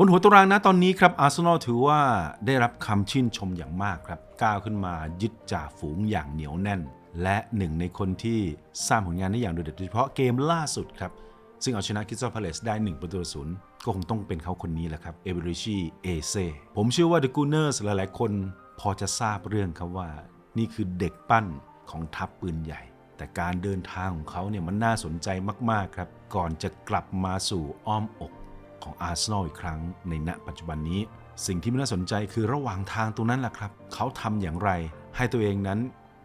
บนหัวตารางนะตอนนี้ครับอาร์เซนอลถือว่าได้รับคำชื่นชมอย่างมากครับก้าวขึ้นมายึดจ่าฝูงอย่างเหนียวแน่น และหนึ่งในคนที่สร้างผลงานได้อย่างโดดเด่นโดยเฉพาะเกมล่าสุดครับ ซึ่งเอาชนะคิสซอพาเลสได้ 1 ประตูศูนย์ก็คงต้องเป็นเขาคนนี้แหละครับเอเบริชีเอเซผมเชื่อว่าเดอะกูเนอร์สหลายๆ คนพอจะทราบเรื่องครับว่า นี่คือเด็กปั้นของทัพปืนใหญ่ แต่การเดินทางของเขาเนี่ยมันน่าสนใจมากๆครับ ก่อนจะกลับมาสู่อ้อมอก ของอาร์เซนอลอีกครั้งในณปัจจุบันนี้ สิ่งที่มันน่าสนใจคือระหว่างทางตรงนั้นแหละครับ เขาทำอย่างไร ให้ตัวเองนั้น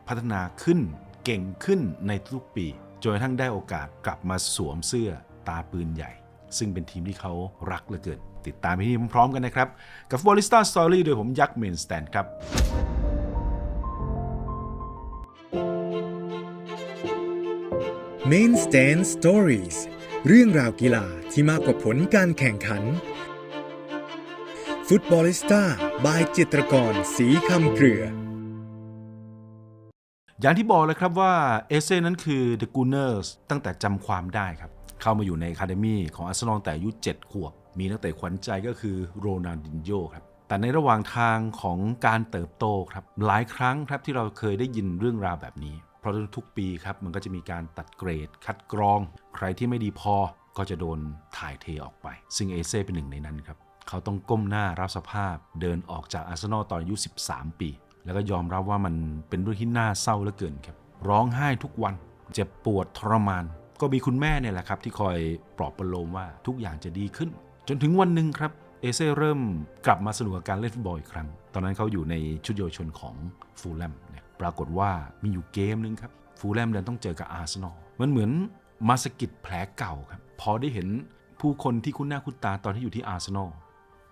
พัฒนาขึ้นเก่งขึ้นในทุกปีจนกระทั่งได้โอกาสกลับมาสวมเสื้อตาปืนใหญ่ ซึ่งเป็นทีมที่เขารักเหลือเกินติดตามที่นี่พร้อมกันนะครับ กับ f u t b a l l i s t a Story โดยผมยักษ์เมนสแตนครับ Main Stand Stories เรื่องราวกีฬาที่มากกว่าผลการแข่งขัน ฟุตบอลิสต้าบายจิตรกรสีคำเกลือ อย่างที่บอกเลยครับว่าเอเซ่นั้นคือ The Gunners ตั้งแต่จำความได้ครับ เข้ามาอยู่ในคาเดมี่ของอาร์เซนอลแต่อายุ 7 ขวบ มีนักเตะขวัญใจก็คือโรนัลดินโญครับแต่ในระหว่างทางของการเติบโตครับหลายครั้งครับที่เราเคยได้ยินเรื่องราวแบบนี้ เพราะทุกๆปีครับมันก็จะมีการตัดเกรด คัดกรอง ใครที่ไม่ดีพอก็จะโดนถ่ายเทออกไป ซึ่งเอเซ่เป็นหนึ่งในนั้นครับ เขาต้องก้มหน้ารับสภาพเดินออกจากอาร์เซนอลตอนอายุ 13 ปี แล้วก็ยอมรับว่ามันเป็นเรื่องที่น่าเศร้าเหลือเกินครับ ร้องไห้ทุกวัน เจ็บปวดทรมาน ก็มีคุณแม่เนี่ยแหละครับ ที่คอยปลอบประโลมว่าทุกอย่างจะดีขึ้น จนถึงวันหนึ่งครับเอเซ่เริ่มกลับมาสนุกกับการเล่นฟุตบอลอีกครั้ง ตอนนั้นเขาอยู่ในชุดเยาวชนของฟูลแลม ปรากฏว่ามีอยู่เกมหนึงครับฟูลแลมเดินต้องเจอกับอาร์เซนอลมันเหมือนมาสกิดแผลเก่าครับพอได้เห็นผู้คนที่คุ้นหน้าคุ้นตาตอนที่อยู่ที่อาร์เซนอล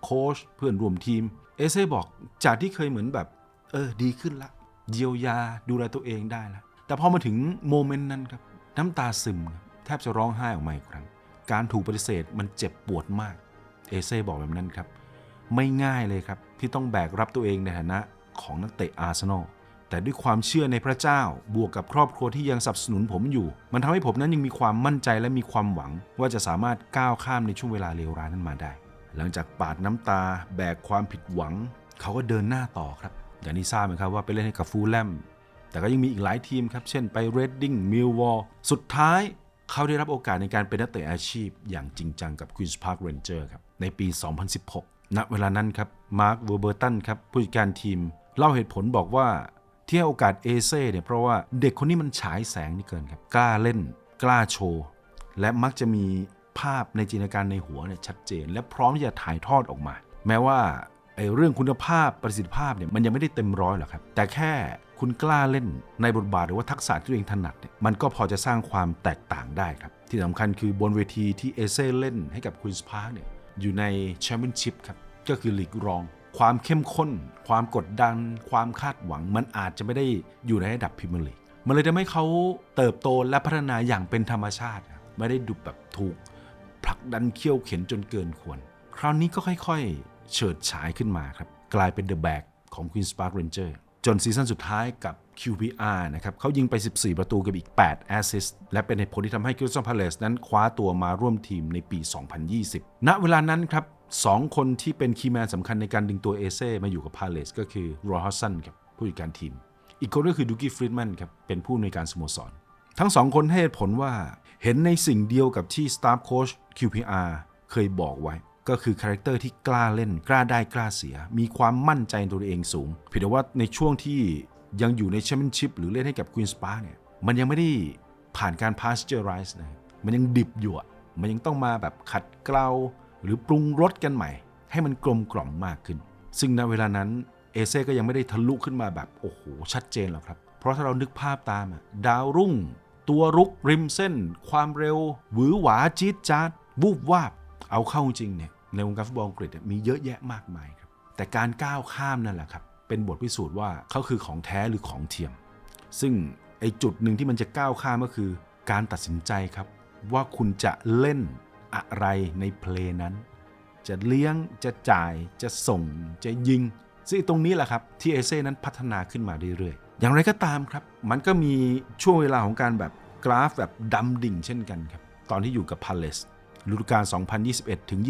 โค้ชเพื่อนร่วมทีม เอเซ่บอกจากที่เคยเหมือนแบบเออดีขึ้นละเยียวยาดูแลตัวเองได้ละแต่พอมาถึงโมเมนต์นั้นครับน้ำตาซึมครับแทบจะร้องไห้ออกมาอีกครั้ง การถูกปฏิเสธมันเจ็บปวดมาก เอเซ่บอกแบบนั้นครับ ไม่ง่ายเลยครับที่ต้องแบกรับตัวเองในฐานะของนักเตะอาร์เซนอล แต่ด้วยความเชื่อในพระเจ้าบวกกับครอบครัวที่ยังสนับสนุนผมอยู่ มันทำให้ผมนั้นยังมีความมั่นใจและมีความหวัง ว่าจะสามารถก้าวข้ามในช่วงเวลาเลวร้ายนั้นมาได้ หลังจากปาดน้ำตา แบกความผิดหวัง เขาก็เดินหน้าต่อครับอย่างที่ทราบไหมครับว่าไปเล่นให้กับฟูลแลมแต่ก็ยังมีอีกหลายทีมครับเช่นไปเรดดิ้งมิลวอลสุดท้ายเขาได้รับโอกาสในการเป็นนักเตะอาชีพ อย่างจริงจังกับ Queen's Park Ranger ครับในปี 2016 ณ เวลานั้นครับมาร์คเวอร์เบอร์ตันครับผู้จัดการทีม เล่าเหตุผลบอกว่า ที่ให้โอกาสเอเซ่เนี่ยเพราะว่าเด็กคนนี้มันฉายแสงนี่เกินครับกล้าเล่น กล้าโชว์ และมักจะมีภาพในจินตนาการในหัวเนี่ยชัดเจน และพร้อมที่จะถ่ายทอดออกมา แม้ว่าไอ้เรื่องคุณภาพประสิทธิภาพเนี่ยมันยังไม่ได้เต็มร้อยหรอกครับ แต่แค่คุณกล้าเล่นในบทบาทหรือว่าทักษะที่ตัวเองถนัดเนี่ยมันก็พอจะสร้างความแตกต่างได้ครับ ที่สำคัญคือบนเวทีที่เอเซ่เล่นให้กับค e ีนส์พาร์คเนี่ยอยู่ในแชมเปี้ยนชิพครับก็คือลีกรอง ความเข้มข้น ความกดดัน ความคาดหวัง มันอาจจะไม่ได้อยู่ในระดับพรีเมียร์ลีกมันเลยทำให้เขาเติบโตและพัฒนาอย่างเป็นธรรมชาติ ไม่ได้ดุแบบถูกผลักดันเคี่ยวเข็นจนเกินควร คราวนี้ก็ค่อยๆ เฉิดฉายขึ้นมาครับ กลายเป็นเดอะแบกของ Queen's Park Ranger จนซีซั่นสุดท้ายกับ QPR นะครับเขายิงไป 14 ประตูกับอีก 8 แอสซิสต์และเป็นเหตุผลที่ทำให้ Crystal Palace นั้นคว้าตัวมาร่วมทีมในปี 2020 ณ เวลานั้นครับ สองคนที่เป็นคีย์แมนสำคัญในการดึงตัวเอเซ่มาอยู่กับ Palace ก็คือ Roy Hodgson ครับผู้จัดการทีม อีกคนก็คือดูกี้ฟรีดแมนครับเป็นผู้อำนวยการสโมสร ทั้งสองคนให้เหตุผลว่าเห็นในสิ่งเดียวกับที่ Staff Coach QPR เคยบอกไว้ ก็คือคาแรคเตอร์ที่กล้าเล่น กล้าได้กล้าเสีย มีความมั่นใจในตัวเองสูงเพียงแต่ว่าในช่วงที่ยังอยู่ในแชมเปี้ยนชิพหรือเล่นให้กับ Queen's Park เนี่ยมันยังไม่ได้ผ่านการ pasteurize นะมันยังดิบอยู่มันยังต้องมาแบบขัดเกลา หรือปรุงรสกันใหม่ ให้มันกลมกล่อมมากขึ้น ซึ่งณเวลานั้นเอเซ่ก็ยังไม่ได้ทะลุขึ้นมาแบบโอ้โหชัดเจนหรอกครับ เพราะถ้าเรานึกภาพตามดาวรุ่ง ตัวรุกริมเส้น ความเร็วหวือหวาจี๊ดจ๊าดวูบวาบ เอาเข้าจริงเนี่ยในวงการฟุตบอลอังกฤษมีเยอะแยะมากมายครับแต่การก้าวข้ามนั่นแหละครับเป็นบทพิสูจน์ว่าเขาคือของแท้หรือของเทียม ซึ่งไอจุดหนึ่งที่มันจะก้าวข้ามก็คือ การตัดสินใจครับว่าคุณจะเล่น อะไรในเพลงนั้น จะเลี้ยงจะจ่ายจะส่งจะยิงซึ่งตรงนี้แหละครับที่เอเซ่นั้นพัฒนาขึ้นมาเรื่อยๆ อย่างไรก็ตามครับ มันก็มีช่วงเวลาของการแบบกราฟแบบดำดิ่งเช่นกันครับ ตอนที่อยู่กับพาเลสฤดูกาล 2021 ถึง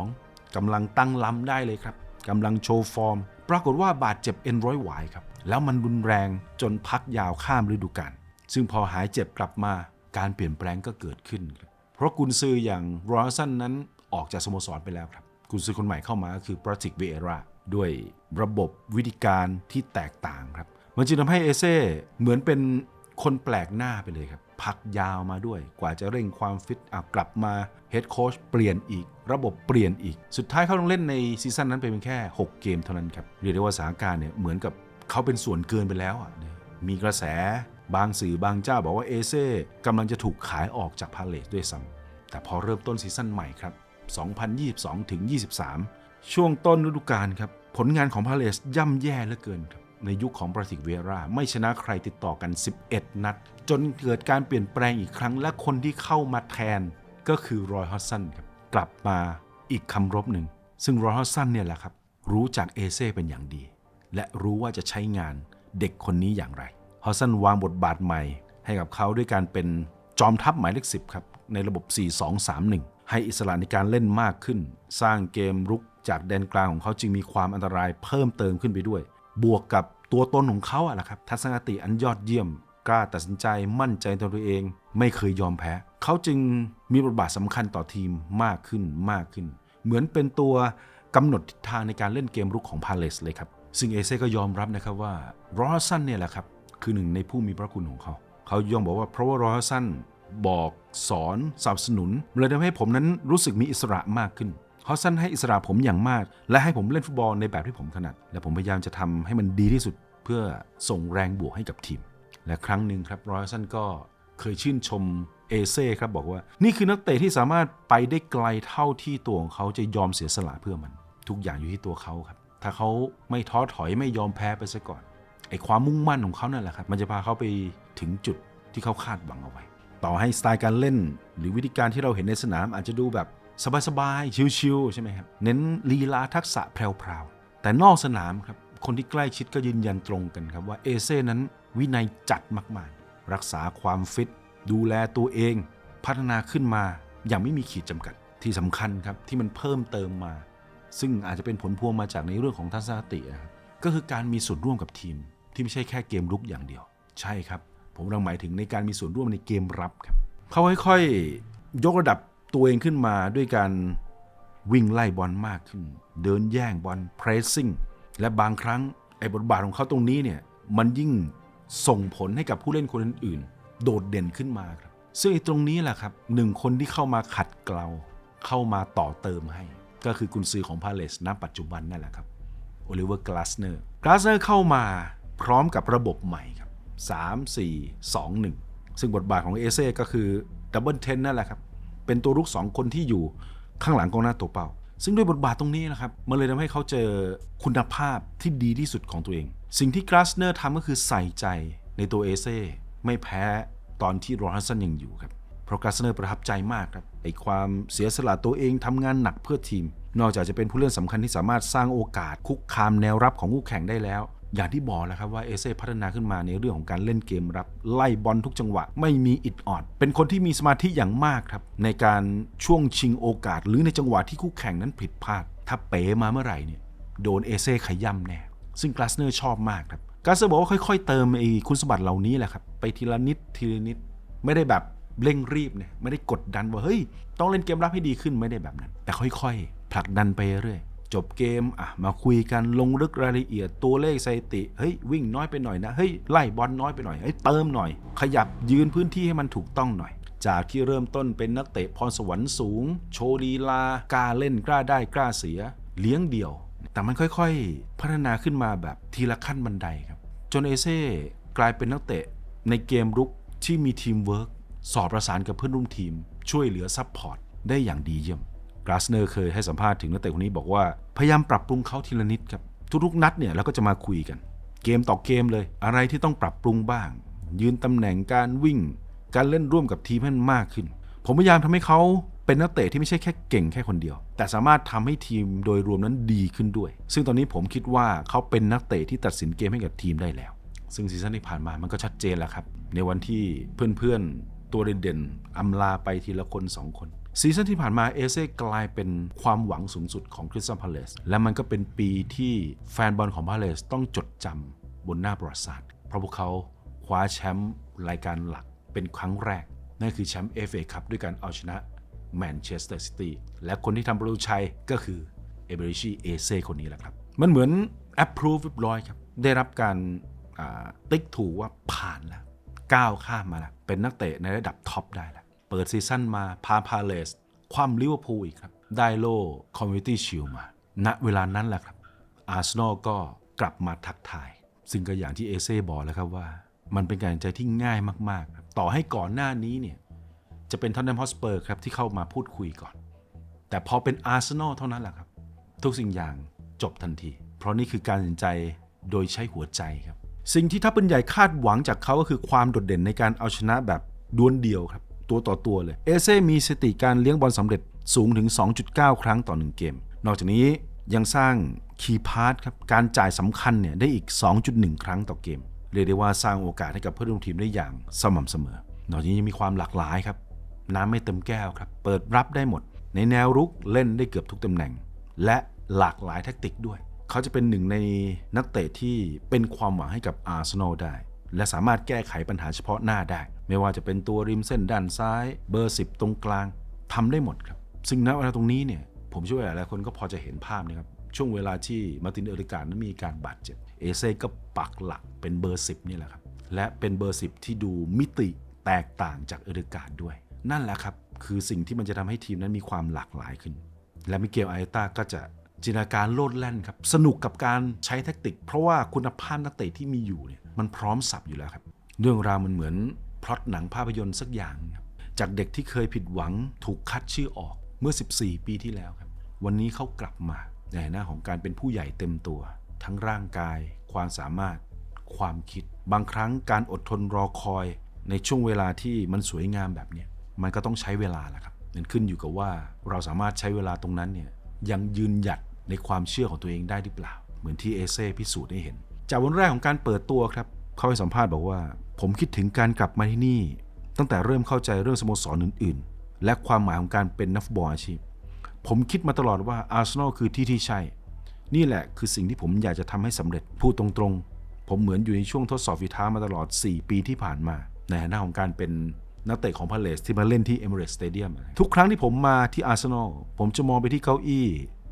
22 กำลังตั้งล้ำได้เลยครับ กำลังโชว์ฟอร์ม ปรากฏว่าบาดเจ็บเอ็นร้อยหวายครับ แล้วมันรุนแรงจนพักยาวข้ามฤดูกาล ซึ่งพอหายเจ็บกลับมา การเปลี่ยนแปลงก็เกิดขึ้นครับ เพราะกุนซืออย่างรอสันนั้นออกจากสโมสรไปแล้วครับ กุนซือคนใหม่เข้ามาก็คือปราติกเวเอราด้วยระบบวิธีการที่แตกต่างครับ มันจึงทำให้เอเซ่เหมือนเป็นคนแปลกหน้าไปเลยครับ พักยาวมาด้วย กว่าจะเร่งความฟิตอะกลับมาเฮดโค้ชเปลี่ยนอีก ระบบเปลี่ยนอีก สุดท้ายเขาต้องเล่นในซีซั่นนั้นไปเพียงแค่ 6 เกมเท่านั้นครับ เรียกได้ว่าสถานการณ์เนี่ยเหมือนกับเขาเป็นส่วนเกินไปแล้วอะมีกระแส บางสื่อบางเจ้าบอกว่าเอเซ่กำลังจะถูกขายออกจากพาเลสด้วยซ้ำแต่พอเริ่มต้นซีซั่นใหม่ครับ 2022ถึง23 ช่วงต้นฤดูกาลครับ ผลงานของพาเลสย่ำแย่เหลือเกินครับ ในยุคของปราติกเวราไม่ชนะใครติดต่อกัน 11 นัด จนเกิดการเปลี่ยนแปลงอีกครั้ง และคนที่เข้ามาแทนก็คือรอยฮอสซันครับกลับมาอีกคำรบหนึ่ง ซึ่งรอยฮอสซันเนี่ยแหละครับรู้จักเอเซ่เป็นอย่างดี และรู้ว่าจะใช้งานเด็กคนนี้อย่างไร อสซันวางบทบาทใหม่ให้กับเขาด้วยการเป็นจอมทัพหมายเลข10ครับ ในระบบ 4-2-3-1 ให้อิสระในการเล่นมากขึ้น สร้างเกมรุกจากแดนกลางของเขาจึงมีความอันตรายเพิ่มเติมขึ้นไปด้วย บวกกับตัวตนของเขาอะละครับ ทัศนคติอันยอดเยี่ยม กล้าตัดสินใจมั่นใจตัวเอง ไม่เคยยอมแพ้ เขาจึงมีบทบาทสำคัญต่อทีมมากขึ้นมากขึ้น เหมือนเป็นตัวกำหนดทิศทางในการเล่นเกมรุกของพาเลสเลยครับ ซึ่งเอเซ่ก็ยอมรับนะครับว่ารอสันเนี่ยแหละครับ คือหนึ่งในผู้มีพระคุณของเขา เขายอมบอกว่าเพราะว่ารอสันบอกสอนสนับสนุนเลยทำให้ผมนั้นรู้สึกมีอิสระมากขึ้นฮอสซันให้อิสระผมอย่างมาก และให้ผมเล่นฟุตบอลในแบบที่ผมถนัด และผมพยายามจะทำให้มันดีที่สุดเพื่อส่งแรงบวกให้กับทีม และครั้งหนึ่งครับรอยสันก็เคยชื่นชมเอเซ่ครับบอกว่า นี่คือนักเตะที่สามารถไปได้ไกลเท่าที่ตัวของเขาจะยอมเสียสละเพื่อมัน ทุกอย่างอยู่ที่ตัวเขาครับ ถ้าเขาไม่ท้อถอยไม่ยอมแพ้ไปซะก่อน ไอความมุ่งมั่นของเขานั่นแหละครับ มันจะพาเขาไปถึงจุดที่เขาคาดหวังเอาไว้ ต่อให้สไตล์การเล่น หรือวิธีการที่เราเห็นในสนามอาจจะดูแบบสบายๆ ชิวๆใช่ไหมครับ เน้นลีลาทักษะแพรวๆ แต่นอกสนามครับ คนที่ใกล้ชิดก็ยืนยันตรงกันครับว่าเอเซ่นั้นวินัยจัดมากๆ รักษาความฟิต ดูแลตัวเอง พัฒนาขึ้นมาอย่างไม่มีขีดจำกัด ที่สำคัญครับที่มันเพิ่มเติมมา ซึ่งอาจจะเป็นผลพวงมาจากในเรื่องของทัศนคตินะครับก็คือการมีส่วนร่วมกับทีม ที่ไม่ใช่แค่เกมรุกอย่างเดียว ใช่ครับ ผมกำลังหมายถึงในการมีส่วนร่วมในเกมรับครับเขาค่อยๆยกระดับตัวเองขึ้นมาด้วยการวิ่งไล่บอลมากขึ้น เดินแย่งบอลเพรสซิ่งและบางครั้งไอ้บทบาทของเขาตรงนี้เนี่ยมันยิ่งส่งผลให้กับผู้เล่นคนอื่นๆ โดดเด่นขึ้นมาครับ ซึ่งไอ้ตรงนี้แหละครับหนึ่งคนที่เข้ามาขัดเกลาเข้ามาต่อเติมให้ ก็คือกุนซือของพาเลสณปัจจุบันนั่นแหละครับโอลิเวอร์กลาสเนอร์กลาสเนอร์เข้ามา พร้อมกับระบบใหม่ครับ3 4 2 1 ซึ่งบทบาทของเอเซ่ก็คือดับเบิลเทนนั่นแหละครับ เป็นตัวรุก 2 คนที่อยู่ข้างหลังกองหน้าตัวเป้า ซึ่งด้วยบทบาทตรงนี้นะครับ มันเลยทำให้เขาเจอคุณภาพที่ดีที่สุดของตัวเอง สิ่งที่กลาสเนอร์ทำก็คือใส่ใจในตัวเอเซ่ไม่แพ้ตอนที่โรฮันสันยังอยู่ครับเพราะกราสเนอร์ประทับใจมากครับไอความเสียสละตัวเองทำงานหนักเพื่อทีม นอกจากจะเป็นผู้เล่นสำคัญที่สามารถสร้างโอกาสคุกคามแนวรับของคู่แข่งได้แล้ว อย่างที่บอกแล้วครับว่าเอเซ่พัฒนาขึ้นมาในเรื่องของการเล่นเกมรับ ไล่บอลทุกจังหวะ ไม่มีอิดออด เป็นคนที่มีสมาธิอย่างมากครับ ในการช่วงชิงโอกาส หรือในจังหวะที่คู่แข่งนั้นผิดพลาด ถ้าเป๋มาเมื่อไหร่เนี่ยโดนเอเซ่ขย่ำแน่ ซึ่งกลาสเนอร์ชอบมากครับกลาสเนอร์บอกว่าค่อยๆ เติมไอ้คุณสมบัติเหล่านี้แหละครับไปทีละนิดทีละนิดไม่ได้แบบเร่งรีบเนี่ยไม่ได้กดดันว่าเฮ้ยต้องเล่นเกมรับให้ดีขึ้นไม่ได้แบบนั้น แต่ค่อยๆ ผลักดันไปเรื่อย จบเกมอะมาคุยกันลงลึกรายละเอียดตัวเลขสถิติเฮ้ยวิ่งน้อยไปหน่อยนะเฮ้ยไล่บอลน้อยไปหน่อยเฮ้ยเติมหน่อย ขยับยืนพื้นที่ให้มันถูกต้องหน่อย จากที่เริ่มต้นเป็นนักเตะพรสวรรค์สูง โชว์ลีลากล้าเล่นกล้าได้กล้าเสีย เลี้ยงเดี่ยว แต่มันค่อยๆ พัฒนาขึ้นมาแบบทีละขั้นบันไดครับจนเอเซ่กลายเป็นนักเตะในเกมรุกที่มีทีมเวิร์กสอบประสานกับเพื่อนร่วมทีม ช่วยเหลือซัพพอร์ตได้อย่างดีเยี่ยม กราสเนอร์เคยให้สัมภาษณ์ถึงนักเตะคนนี้บอกว่า พยายามปรับปรุงเขาทีละนิดครับ ทุกๆ นัดเนี่ยเราก็จะมาคุยกัน เกมต่อเกมเลย อะไรที่ต้องปรับปรุงบ้าง ยืนตำแหน่งการวิ่ง การเล่นร่วมกับทีมให้มันมากขึ้น ผมพยายามทำให้เขาเป็นนักเตะที่ไม่ใช่แค่เก่งแค่คนเดียว แต่สามารถทำให้ทีมโดยรวมนั้นดีขึ้นด้วย ซึ่งตอนนี้ผมคิดว่าเขาเป็นนักเตะที่ตัดสินเกมให้กับทีมได้แล้ว ซึ่งซีซั่นที่ผ่านมามันก็ชัดเจนแล้วครับในวันที่เพื่อนๆตัวเด่นๆอำลาไปทีละคน 2 คน ซีซั่นที่ผ่านมาเอเซ่กลายเป็นความหวังสูงสุดของคริสตัลพาเลสและมันก็เป็นปีที่แฟนบอลของพาเลสต้องจดจำบนหน้าประวัติศาสตร์เพราะพวกเขาคว้าแชมป์รายการหลักเป็นครั้งแรก นั่นคือแชมป์เอฟเอคัพด้วยการเอาชนะแมนเชสเตอร์ซิตี้และคนที่ทำประตูชัยก็คือเอเบริชีเอเซ่คนนี้แหละครับ มันเหมือน approve เรียบร้อยครับ ได้รับการติ๊กถูกว่าผ่านแล้วก้าวข้ามมาแล้วเป็นนักเตะในระดับท็อปได้แล้ว เปิดซีซั่นมาพาพาเลสความลิเวอร์พูลอีกครับ ได้โล่คอมมิตี้ชิลมา ณเวลานั้นแหละครับ อาร์เซนอลก็กลับมาทักทาย ซึ่งก็อย่างที่เอเซ่บอกแล้วครับว่า มันเป็นการตัดสินใจที่ง่ายมากๆครับต่อให้ก่อนหน้านี้เนี่ยจะเป็นทอนแนมฮอสเปอร์ครับที่เข้ามาพูดคุยก่อน แต่พอเป็นอาร์เซนอลเท่านั้นแหละครับ ทุกสิ่งอย่างจบทันที เพราะนี่คือการตัดสินใจโดยใช้หัวใจครับ สิ่งที่ทัพเป็นใหญ่คาดหวังจากเขาก็คือความโดดเด่นในการเอาชนะแบบดวลเดียวครับ ตัวต่อตัวเลย เอเซ่มีสติการเลี้ยงบอลสำเร็จสูงถึง 2.9 ครั้งต่อ 1 เกม นอกจากนี้ยังสร้างคีย์พาสครับการจ่ายสำคัญเนี่ยได้อีก 2.1 ครั้งต่อเกม เรียกได้ว่าสร้างโอกาสให้กับเพื่อนร่วมทีมได้อย่างสม่ำเสมอ นอกจากนี้ยังมีความหลากหลายครับ น้ำไม่เต็มแก้วครับ เปิดรับได้หมด ในแนวรุกเล่นได้เกือบทุกตำแหน่ง และหลากหลายแทคติกด้วย เขาจะเป็นหนึ่งในนักเตะที่เป็นความหวังให้กับอาร์เซนอลได้ และสามารถแก้ไขปัญหาเฉพาะหน้าได้ ไม่ว่าจะเป็นตัวริมเส้นด้านซ้าย เบอร์ 10 ตรงกลางทำได้หมดครับ ซึ่งณเวลาตรงนี้เนี่ยผมเชื่อว่าหลายคนก็พอจะเห็นภาพนะครับ ช่วงเวลาที่มาร์ตินเอริการนั้นมีการบาดเจ็บ เอเซ่ก็ปักหลักเป็นเบอร์ 10 นี่แหละครับ และเป็นเบอร์ 10 ที่ดูมิติแตกต่างจากเอริการด้วย นั่นแหละครับ คือสิ่งที่มันจะทำให้ทีมนั้นมีความหลากหลายขึ้น และมิเกลไอเอต้าก็จะ จินตนาการโลดแล่นครับ สนุกกับการใช้แทคติก เพราะว่าคุณภาพนักเตะที่มีอยู่เนี่ยมันพร้อมสับอยู่แล้วครับ เรื่องราวมันเหมือนพล็อตหนังภาพยนตร์สักอย่างครับจากเด็กที่เคยผิดหวังถูกคัดชื่อออกเมื่อ 14 ปีที่แล้วครับ วันนี้เขากลับมาในฐานะของการเป็นผู้ใหญ่เต็มตัว ทั้งร่างกาย ความสามารถ ความคิด บางครั้งการอดทนรอคอย ในช่วงเวลาที่มันสวยงามแบบนี้มันก็ต้องใช้เวลาแหละครับมันขึ้นอยู่กับว่าเราสามารถใช้เวลาตรงนั้นเนี่ย ยังยืนหยัดในความเชื่อของตัวเองได้หรือเปล่า เหมือนที่เอเซ่พิสูจน์ให้เห็น จากวันแรกของการเปิดตัวครับ เขาให้สัมภาษณ์บอกว่า ผมคิดถึงการกลับมาที่นี่ ตั้งแต่เริ่มเข้าใจเรื่องสโมสรอื่น ๆ และความหมายของการเป็นนักฟุตบอลอาชีพ ผมคิดมาตลอดว่าอาร์เซนอลคือที่ที่ใช่ นี่แหละคือสิ่งที่ผมอยากจะทำให้สำเร็จพูดตรงๆ ผมเหมือนอยู่ในช่วงทดสอบฝีเท้ามาตลอด 4 ปีที่ผ่านมา ในฐานะของการเป็น นักเตะของพาเลสที่มาเล่นที่เอมิเรตสเตเดียมทุกครั้งที่ผมมาที่อาร์เซนอลผมจะมองไปที่เก้าอี้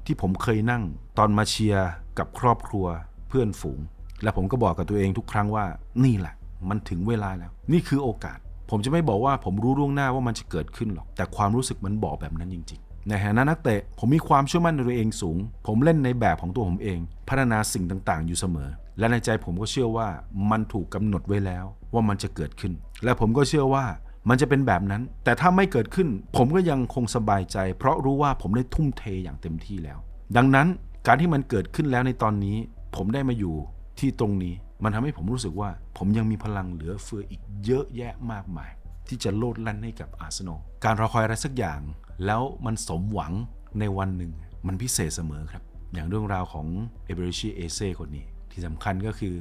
ที่ผมเคยนั่ง ตอนมาเชียร์กับครอบครัวเพื่อนฝูง และผมก็บอกกับตัวเองทุกครั้งว่านี่แหละ มันถึงเวลาแล้ว นี่คือโอกาส ผมจะไม่บอกว่าผมรู้ล่วงหน้าว่ามันจะเกิดขึ้นหรอก แต่ความรู้สึกมันบอกแบบนั้นจริงๆ ในฐานะนักเตะผมมีความเชื่อมั่นในตัวเองสูง ผมเล่นในแบบของตัวผมเอง พัฒนาสิ่งต่างๆ อยู่เสมอ และในใจผมก็เชื่อว่ามันถูกกำหนดไว้แล้วว่ามันจะเกิดขึ้น และผมก็เชื่อว่า มันจะเป็นแบบนั้น แต่ถ้าไม่เกิดขึ้น ผมก็ยังคงสบายใจ เพราะรู้ว่าผมได้ทุ่มเทอย่างเต็มที่แล้ว ดังนั้นการที่มันเกิดขึ้นแล้วในตอนนี้ ผมได้มาอยู่ที่ตรงนี้ มันทำให้ผมรู้สึกว่า ผมยังมีพลังเหลือเฟืออีกเยอะแยะมากมาย ที่จะโลดแล่นให้กับอาร์เซนอลการรอคอยอะไรสักอย่าง แล้วมันสมหวังในวันหนึ่ง มันพิเศษเสมอครับ อย่างเรื่องราวของเอเบริชีเอเซ่คนนี้ ที่สำคัญก็คือ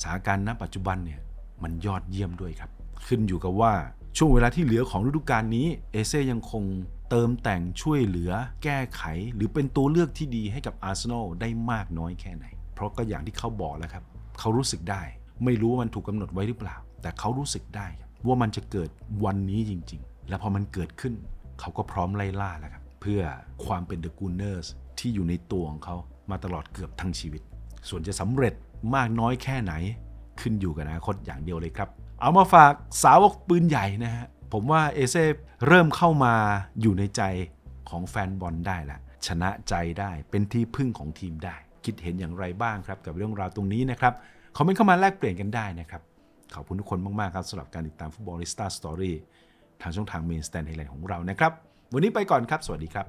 สถานการณ์ณปัจจุบันเนี่ยมันยอดเยี่ยมด้วยครับ ขึ้นอยู่กับว่า ช่วงเวลาที่เหลือของฤดูกาลนี้เอเซ่ยังคงเติมแต่งช่วยเหลือ แก้ไข หรือเป็นตัวเลือกที่ดีให้กับอาร์เซนอลได้มากน้อยแค่ไหน เพราะก็อย่างที่เขาบอกแล้วครับ เขารู้สึกได้ ไม่รู้ว่ามันถูกกำหนดไว้หรือเปล่า แต่เขารู้สึกได้ว่ามันจะเกิดวันนี้จริง ๆ และพอมันเกิดขึ้น เขาก็พร้อมไล่ล่าแล้วครับเพื่อความเป็นเดอะกูเนอร์สที่อยู่ในตัวของเขามาตลอดเกือบทั้งชีวิต ส่วนจะสำเร็จมากน้อยแค่ไหน ขึ้นอยู่กับอนาคตอย่างเดียวเลยครับ เอามาฝากสาวกปืนใหญ่นะฮะ ผมว่าเอเซ่เริ่มเข้ามาอยู่ในใจของแฟนบอลได้ล้วชนะใจได้เป็นที่พึ่งของทีมได้ คิดเห็นอย่างไรบ้างครับ กับเรื่องราวตรงนี้นะครับคอมเมนต์เข้ามาแลกเปลี่ยนกันได้นะครับ ขอบคุณทุกคนมาก ๆ ครับสำหรับการติดตามฟุตบอลลิสตาสตอรี่ทางช่องทางเมนสแตนไฮไลท์ของเรานะครับ วันนี้ไปก่อนครับ สวัสดีครับ